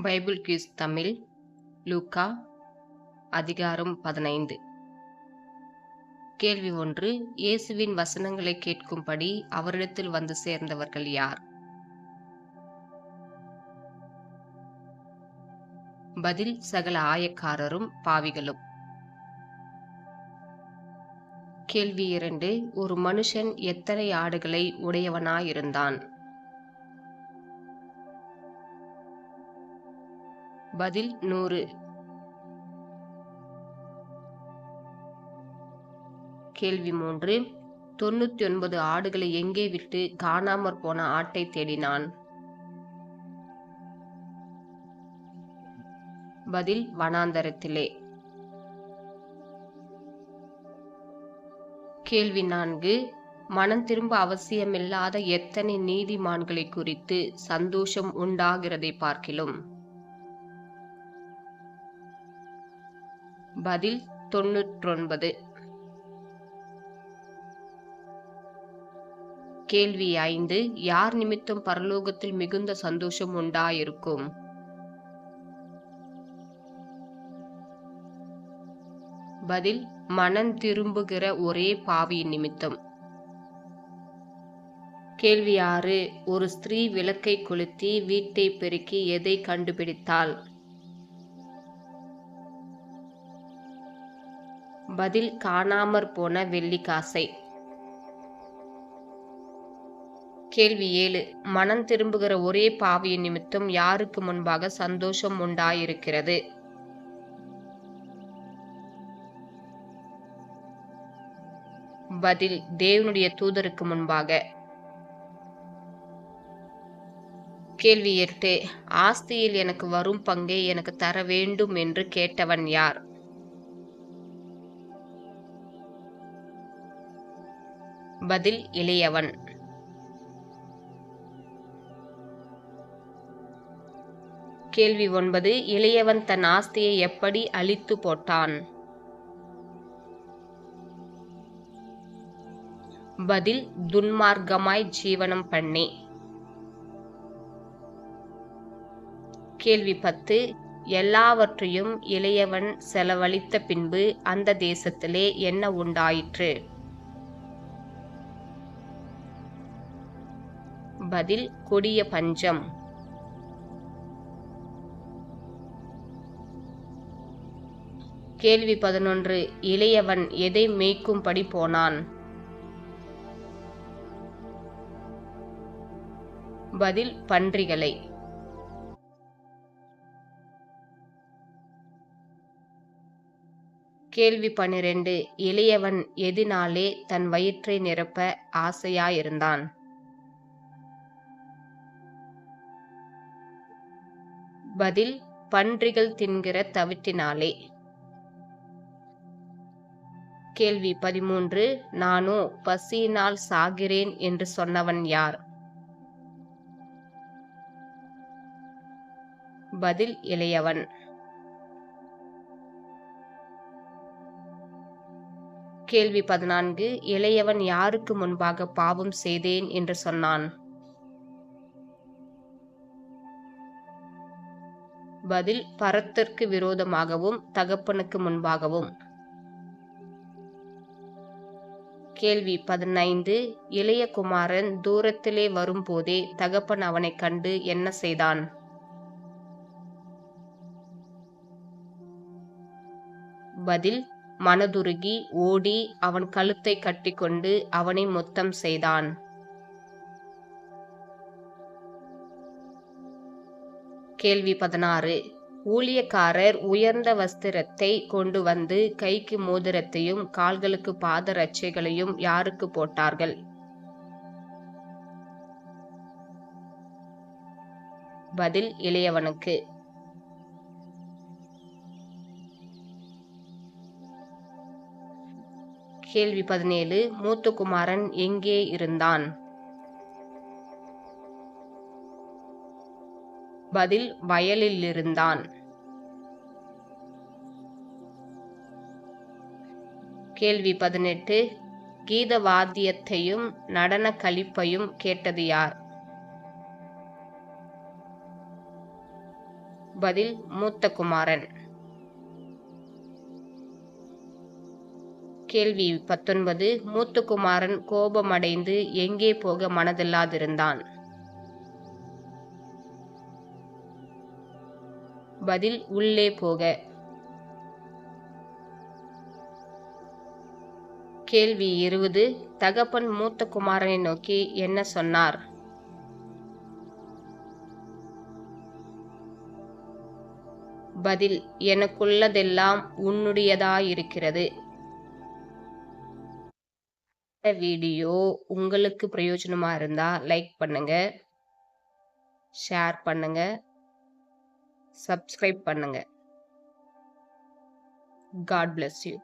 Bible கியூஸ் Tamil லூக்கா அதிகாரம் பதினைந்து. கேள்வி ஒன்று இயேசுவின் வசனங்களை கேட்கும்படி அவரிடத்தில் வந்து சேர்ந்தவர்கள் யார்? பதில் சகல ஆயக்காரரும் பாவிகளும். கேள்வி இரண்டு ஒரு மனுஷன் எத்தனை ஆடுகளை உடையவனாயிருந்தான்? பதில் நூறு. கேள்வி மூன்று. தொண்ணூத்தி ஒன்பது ஆடுகளை எங்கே விட்டு காணாமற் போன ஆட்டை தேடினான்? பதில் வனாந்தரத்திலே. கேள்வி நான்கு. மனம் திரும்ப அவசியமில்லாத எத்தனை நீதிமான்களை குறித்து சந்தோஷம் உண்டாகிறதை பார்க்கிலும். பதில் தொன்னூற்றொன்பது. கேள்வி ஐந்து யார் நிமித்தம் பரலோகத்தில் மிகுந்த சந்தோஷம் உண்டாயிருக்கும்? பதில் மனம் திரும்புகிற ஒரே பாவியின் நிமித்தம். கேள்வி ஆறு ஒரு ஸ்திரீ விளக்கை கொளுத்தி வீட்டை பெருக்கி எதை கண்டுபிடித்தாள்? பதில் காணாமற் போன வெள்ளிக்காசை கேள்வி ஏழு. மனம் திரும்புகிற ஒரே பாவியின் நிமித்தம் யாருக்கு முன்பாக சந்தோஷம் உண்டாயிருக்கிறது? பதில் தேவனுடைய தூதருக்கு முன்பாக. கேள்வி எட்டு. ஆஸ்தியில் எனக்கு வரும் பங்கை எனக்கு தர வேண்டும் என்று கேட்டவன் யார்? பதில் இளையவன். கேள்வி ஒன்பது இளையவன் தன் ஆஸ்தியை எப்படி அழித்து போட்டான்? பதில் துன்மார்க்கமாய் ஜீவனம் பண்ணி. கேள்வி பத்து எல்லாவற்றையும் இளையவன் செலவழித்த பின்பு அந்த தேசத்திலே என்ன உண்டாயிற்று? பதில் கொடிய பஞ்சம். கேள்வி பதினொன்று இளையவன் எதை மேய்க்கும்படி போனான்? பதில் பன்றிகளை. கேள்வி பன்னிரண்டு இளையவன் எதினாலே தன் வயிற்றை நிரப்ப ஆசையாயிருந்தான்? பதில் பன்றிகள் தின்கிற தவிட்டினாலே. கேள்வி பதிமூன்று நானோ பசியினால் சாகிறேன் என்று சொன்னவன் யார்? பதில் இளையவன். கேள்வி பதினான்கு இளையவன் யாருக்கு முன்பாக பாவம் செய்தேன் என்று சொன்னான். பதில் பரத்திற்கு விரோதமாகவும் தகப்பனுக்கு முன்பாகவும். கேள்வி பதினைந்து. இளைய குமாரன் தூரத்திலே வரும்போதே தகப்பன் அவனை கண்டு என்ன செய்தான்? பதில் மனதுருகி ஓடி அவன் கழுத்தை கட்டிக்கொண்டு அவனை மொத்தம் செய்தான். கேள்வி பதினாறு. ஊழியக்காரர் உயர்ந்த வஸ்திரத்தை கொண்டு வந்து கைக்கு மோதிரத்தையும் கால்களுக்கு பாத ரட்சைகளையும் யாருக்கு போட்டார்கள்? பதில் இளையவனுக்கு. கேள்வி பதினேழு. மூத்துக்குமாரன் எங்கே இருந்தான்? பதில் வயலில் இருந்தான் கேள்வி பதினெட்டு. கீத வாத்தியத்தையும் நடன கழிப்பையும் கேட்டது யார்? பதில் மூத்த குமாரன் கேள்வி பத்தொன்பது. மூத்தகுமாரன் கோபமடைந்து எங்கே போக மனதில்லாதிருந்தான். பதில் உள்ளே போக. கேள்வி இருபது. தகப்பன் மூத்த குமாரனை நோக்கி என்ன சொன்னார்? பதில் எனக்குள்ளதெல்லாம் உன்னுடையதாயிருக்கிறது. இந்த வீடியோ உங்களுக்கு பிரயோஜனமாக இருந்தால் லைக் பண்ணுங்க ஷேர் பண்ணுங்கள் சப்ஸ்கிரைப் பண்ணுங்க. God bless you